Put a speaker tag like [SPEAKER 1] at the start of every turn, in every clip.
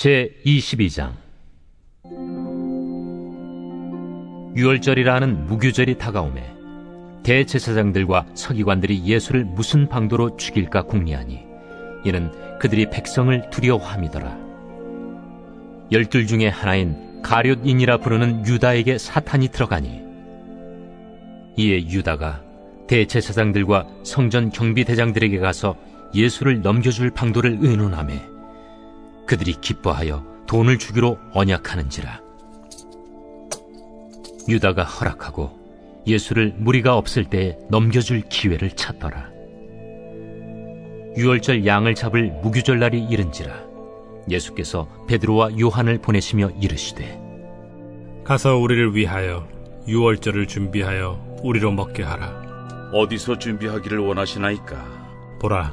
[SPEAKER 1] 제 22장. 유월절이라는 무교절이 다가오매 대제사장들과 서기관들이 예수를 무슨 방도로 죽일까 궁리하니 이는 그들이 백성을 두려워함이더라. 열둘 중에 하나인 가룟인이라 부르는 유다에게 사탄이 들어가니 이에 유다가 대제사장들과 성전 경비대장들에게 가서 예수를 넘겨줄 방도를 의논하매 그들이 기뻐하여 돈을 주기로 언약하는지라 유다가 허락하고 예수를 무리가 없을 때에 넘겨줄 기회를 찾더라 유월절 양을 잡을 무교절 날이 이른지라 예수께서 베드로와 요한을 보내시며 이르시되
[SPEAKER 2] 가서 우리를 위하여 유월절을 준비하여 우리로 먹게 하라.
[SPEAKER 3] 어디서 준비하기를 원하시나이까?
[SPEAKER 2] 보라,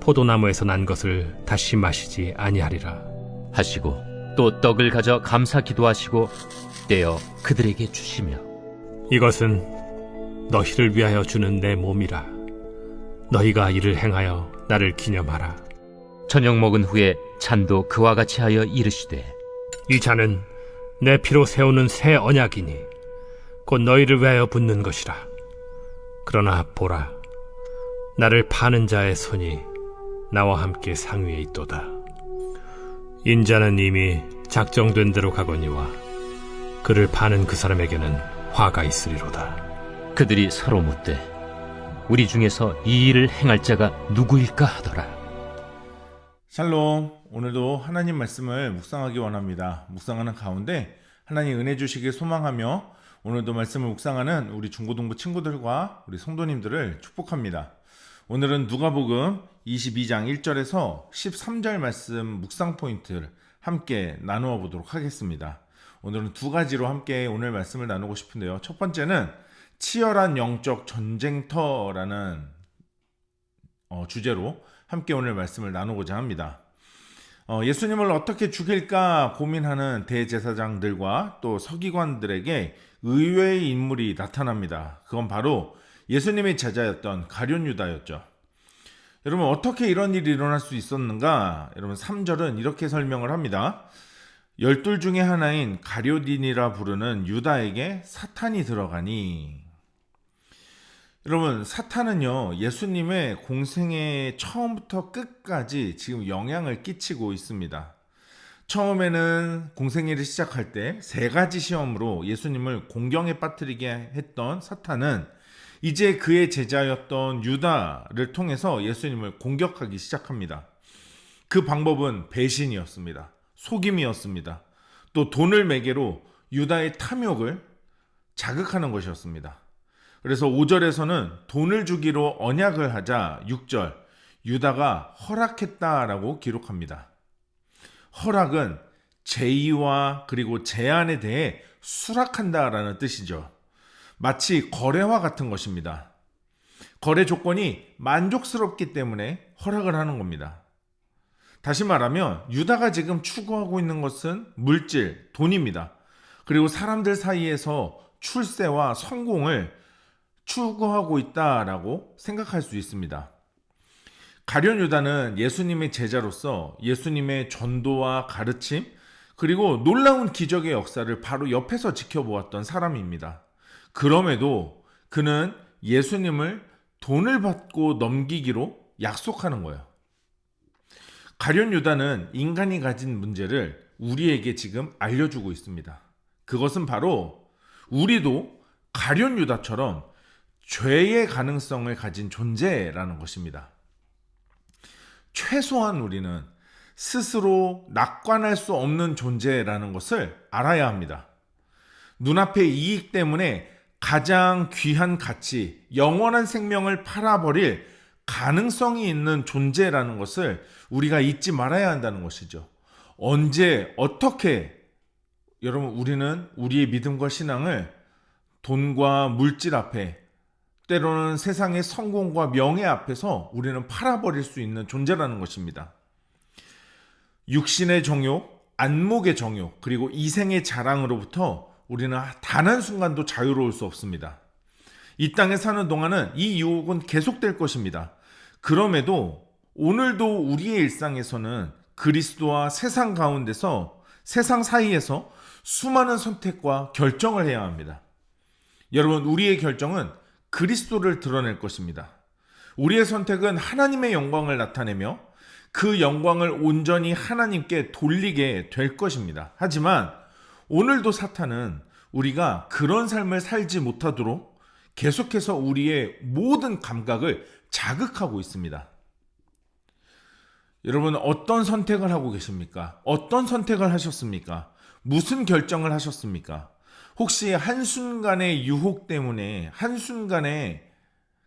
[SPEAKER 2] 포도나무에서 난 것을 다시 마시지 아니하리라.
[SPEAKER 1] 하시고 또 떡을 가져 감사 기도 하시고 떼어 그들에게 주시며
[SPEAKER 2] 이것은 너희를 위하여 주는 내 몸이라. 너희가 이를 행하여 나를 기념하라.
[SPEAKER 1] 저녁 먹은 후에 잔도 그와 같이 하여 이르시되
[SPEAKER 2] 이 잔은 내 피로 세우는 새 언약이니 곧 너희를 위하여 붓는 것이라. 그러나 보라, 나를 파는 자의 손이 나와 함께 상위에 있도다. 인자는 이미 작정된 대로 가거니와 그를 파는 그 사람에게는 화가 있으리로다.
[SPEAKER 1] 그들이 서로 묻되 우리 중에서 이 일을 행할 자가 누구일까 하더라
[SPEAKER 4] 샬롬. 오늘도 하나님 말씀을 묵상하기 원합니다. 묵상하는 가운데 하나님 은혜 주시길 소망하며 오늘도 말씀을 묵상하는 우리 중고등부 친구들과 우리 성도님들을 축복합니다. 오늘은 누가복음 22장 1절에서 13절 말씀 묵상 포인트를 함께 나누어 보도록 하겠습니다. 오늘은 두 가지로 함께 오늘 말씀을 나누고 싶은데요. 첫 번째는 치열한 영적 전쟁터라는 어, 주제로 함께 오늘 말씀을 나누고자 합니다. 어, 예수님을 어떻게 죽일까 고민하는 대제사장들과 또 서기관들에게 의외의 인물이 나타납니다. 그건 바로 예수님의 제자였던 가룟 유다였죠. 여러분 어떻게 이런 일이 일어날 수 있었는가? 여러분 3절은 이렇게 설명을 합니다. 열둘 중에 하나인 가룟딘이라 부르는 유다에게 사탄이 들어가니 여러분 사탄은요 예수님의 공생의 처음부터 끝까지 지금 영향을 끼치고 있습니다. 처음에는 공생애를 시작할 때 세 가지 시험으로 예수님을 공경에 빠뜨리게 했던 사탄은 이제 그의 제자였던 유다를 통해서 예수님을 공격하기 시작합니다. 그 방법은 배신이었습니다. 속임이었습니다. 또 돈을 매개로 유다의 탐욕을 자극하는 것이었습니다. 그래서 5절에서는 돈을 주기로 언약을 하자 6절 유다가 허락했다라고 기록합니다. 허락은 제의와 그리고 제안에 대해 수락한다라는 뜻이죠. 마치 거래와 같은 것입니다. 거래 조건이 만족스럽기 때문에 허락을 하는 겁니다. 다시 말하면 유다가 지금 추구하고 있는 것은 물질, 돈입니다. 그리고 사람들 사이에서 출세와 성공을 추구하고 있다라고 생각할 수 있습니다. 가련 유다는 예수님의 제자로서 예수님의 전도와 가르침 그리고 놀라운 기적의 역사를 바로 옆에서 지켜보았던 사람입니다. 그럼에도 그는 예수님을 돈을 받고 넘기기로 약속하는 거예요. 가련 유다는 인간이 가진 문제를 우리에게 지금 알려주고 있습니다. 그것은 바로 우리도 가련 유다처럼 죄의 가능성을 가진 존재라는 것입니다. 최소한 우리는 스스로 낙관할 수 없는 존재라는 것을 알아야 합니다. 눈앞의 이익 때문에 가장 귀한 가치, 영원한 생명을 팔아버릴 가능성이 있는 존재라는 것을 우리가 잊지 말아야 한다는 것이죠. 언제, 어떻게, 여러분, 우리는 우리의 믿음과 신앙을 돈과 물질 앞에, 때로는 세상의 성공과 명예 앞에서 우리는 팔아버릴 수 있는 존재라는 것입니다. 육신의 정욕, 안목의 정욕, 그리고 이생의 자랑으로부터 우리는 단 한 순간도 자유로울 수 없습니다. 이 땅에 사는 동안은 이 유혹은 계속될 것입니다. 그럼에도 오늘도 우리의 일상에서는 그리스도와 세상 가운데서 세상 사이에서 수많은 선택과 결정을 해야 합니다. 여러분, 우리의 결정은 그리스도를 드러낼 것입니다. 우리의 선택은 하나님의 영광을 나타내며 그 영광을 온전히 하나님께 돌리게 될 것입니다. 하지만 오늘도 사탄은 우리가 그런 삶을 살지 못하도록 계속해서 우리의 모든 감각을 자극하고 있습니다. 여러분, 어떤 선택을 하고 계십니까? 어떤 선택을 하셨습니까? 무슨 결정을 하셨습니까? 혹시 한순간의 유혹 때문에, 한순간에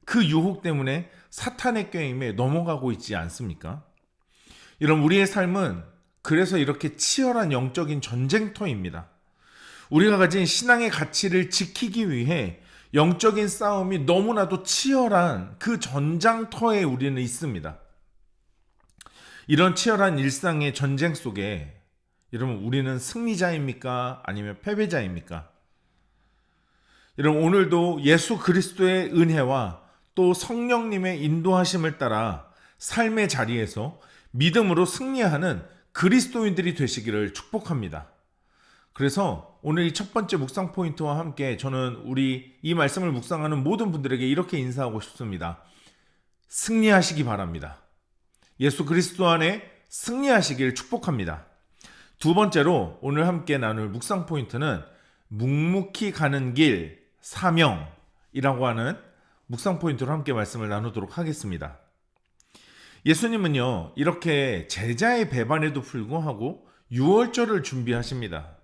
[SPEAKER 4] 그 유혹 때문에 사탄의 꾀임에 넘어가고 있지 않습니까? 이런 우리의 삶은 그래서 이렇게 치열한 영적인 전쟁터입니다. 우리가 가진 신앙의 가치를 지키기 위해 영적인 싸움이 너무나도 치열한 그 전장터에 우리는 있습니다. 이런 치열한 일상의 전쟁 속에 여러분 우리는 승리자입니까? 아니면 패배자입니까? 여러분 오늘도 예수 그리스도의 은혜와 또 성령님의 인도하심을 따라 삶의 자리에서 믿음으로 승리하는 그리스도인들이 되시기를 축복합니다. 그래서 오늘 이 첫 번째 묵상 포인트와 함께 저는 우리 이 말씀을 묵상하는 모든 분들에게 이렇게 인사하고 싶습니다. 승리하시기 바랍니다. 예수 그리스도 안에 승리하시길 축복합니다. 두 번째로 오늘 함께 나눌 묵상 포인트는 묵묵히 가는 길 사명이라고 하는 묵상 포인트로 함께 말씀을 나누도록 하겠습니다. 예수님은요, 이렇게 제자의 배반에도 불구하고 유월절을 준비하십니다.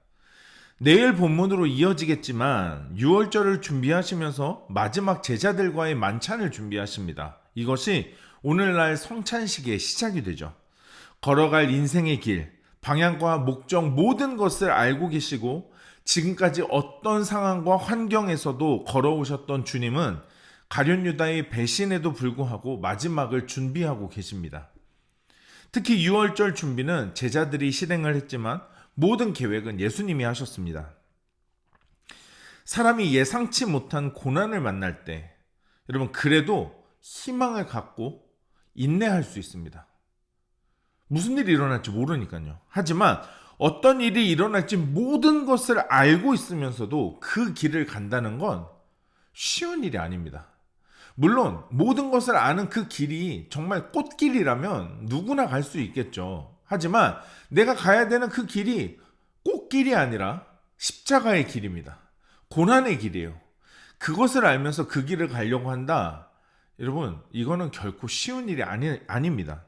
[SPEAKER 4] 내일 본문으로 이어지겠지만 6월절을 준비하시면서 마지막 제자들과의 만찬을 준비하십니다. 이것이 오늘날 성찬식의 시작이 되죠. 걸어갈 인생의 길, 방향과 목적 모든 것을 알고 계시고 지금까지 어떤 상황과 환경에서도 걸어오셨던 주님은 가련 유다의 배신에도 불구하고 마지막을 준비하고 계십니다. 특히 6월절 준비는 제자들이 실행을 했지만 모든 계획은 예수님이 하셨습니다. 사람이 예상치 못한 고난을 만날 때, 여러분, 그래도 희망을 갖고 인내할 수 있습니다. 무슨 일이 일어날지 모르니까요. 하지만 어떤 일이 일어날지 모든 것을 알고 있으면서도 그 길을 간다는 건 쉬운 일이 아닙니다. 물론 모든 것을 아는 그 길이 정말 꽃길이라면 누구나 갈 수 있겠죠. 하지만 내가 가야 되는 그 길이 꽃길이 아니라 십자가의 길입니다. 고난의 길이에요. 그것을 알면서 그 길을 가려고 한다. 여러분, 이거는 결코 쉬운 일이 아니, 아닙니다.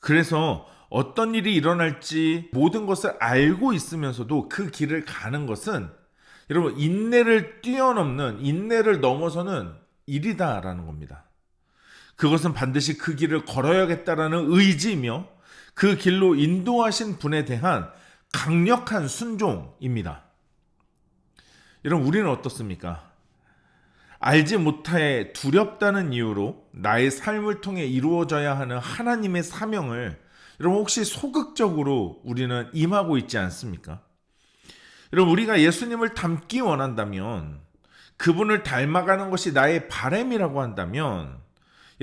[SPEAKER 4] 그래서 어떤 일이 일어날지 모든 것을 알고 있으면서도 그 길을 가는 것은 여러분, 인내를 뛰어넘는, 인내를 넘어서는 일이다라는 겁니다. 그것은 반드시 그 길을 걸어야겠다라는 의지이며 그 길로 인도하신 분에 대한 강력한 순종입니다. 여러분, 우리는 어떻습니까? 알지 못해 두렵다는 이유로 나의 삶을 통해 이루어져야 하는 하나님의 사명을 여러분 혹시 소극적으로 우리는 임하고 있지 않습니까? 여러분 우리가 예수님을 닮기 원한다면 그분을 닮아가는 것이 나의 바램이라고 한다면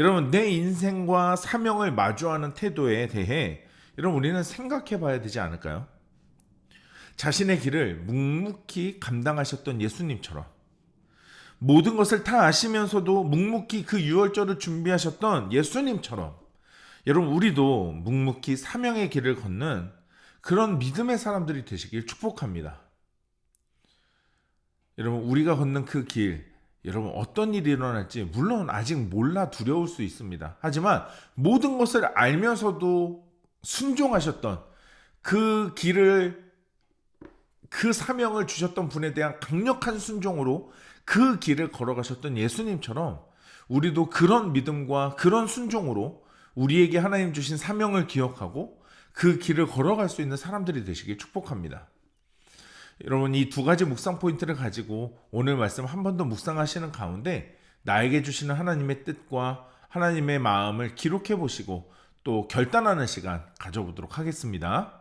[SPEAKER 4] 여러분 내 인생과 사명을 마주하는 태도에 대해 여러분 우리는 생각해 봐야 되지 않을까요? 자신의 길을 묵묵히 감당하셨던 예수님처럼 모든 것을 다 아시면서도 묵묵히 그 유월절을 준비하셨던 예수님처럼 여러분 우리도 묵묵히 사명의 길을 걷는 그런 믿음의 사람들이 되시길 축복합니다. 여러분, 우리가 걷는 그 길, 여러분, 어떤 일이 일어날지, 물론 아직 몰라 두려울 수 있습니다. 하지만 모든 것을 알면서도 순종하셨던 그 길을, 그 사명을 주셨던 분에 대한 강력한 순종으로 그 길을 걸어가셨던 예수님처럼 우리도 그런 믿음과 그런 순종으로 우리에게 하나님 주신 사명을 기억하고 그 길을 걸어갈 수 있는 사람들이 되시길 축복합니다. 여러분 이 두 가지 묵상 포인트를 가지고 오늘 말씀 한 번 더 묵상하시는 가운데 나에게 주시는 하나님의 뜻과 하나님의 마음을 기록해 보시고 또 결단하는 시간 가져보도록 하겠습니다.